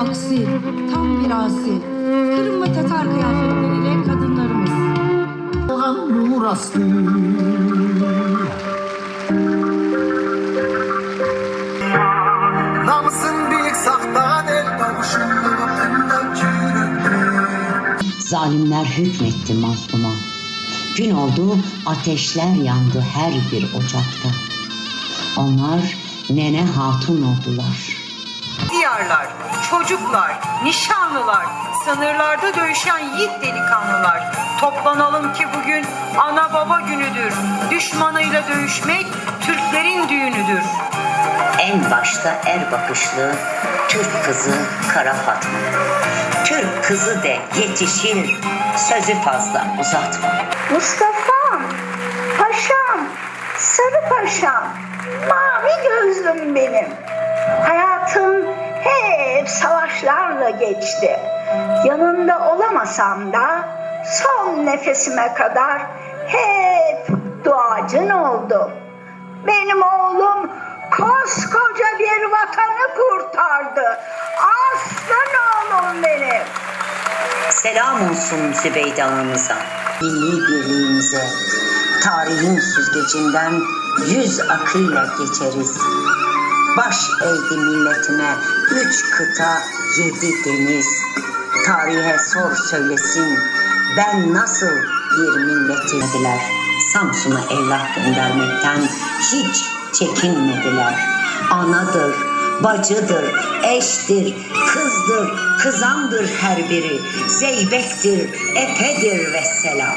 aksi, tam bir asi. Kırım ve Tatar kıyafetleriyle kadınlarımız. Doğan nur aslı. Namısın büyük sahtan el kavuşundu. Zalimler hükmetti mazluma. Gün oldu ateşler yandı her bir ocakta. Onlar nene hatun oldular.'' Diyarlar, çocuklar, nişanlılar, sınırlarda dövüşen yiğit delikanlılar. Toplanalım ki bugün ana baba günüdür. Düşmanıyla dövüşmek Türklerin düğünüdür. En başta er bakışlı Türk kızı Kara Fatma. Türk kızı de yetişir, sözü fazla uzatma. Mustafa'm, paşam, sarı paşam, mavi gözlüm benim. Hayatım hep savaşlarla geçti. Yanında olamasam da son nefesime kadar hep duacın oldum. Benim oğlum koskoca bir vatanı kurtardı. Aslan oğlum benim. Selam olsun Zübeyde anamıza, milli birliğimize. Tarihin süzgecinden yüz akıyla geçeriz. Baş eğdi milletine üç kıta yedi deniz. Tarihe sor söylesin ben nasıl bir milletim dediler. Samsun'a evlat göndermekten hiç çekinmediler. Anadır, bacıdır, eştir, kızdır, kızandır her biri. Zeybektir, epedir ve selam.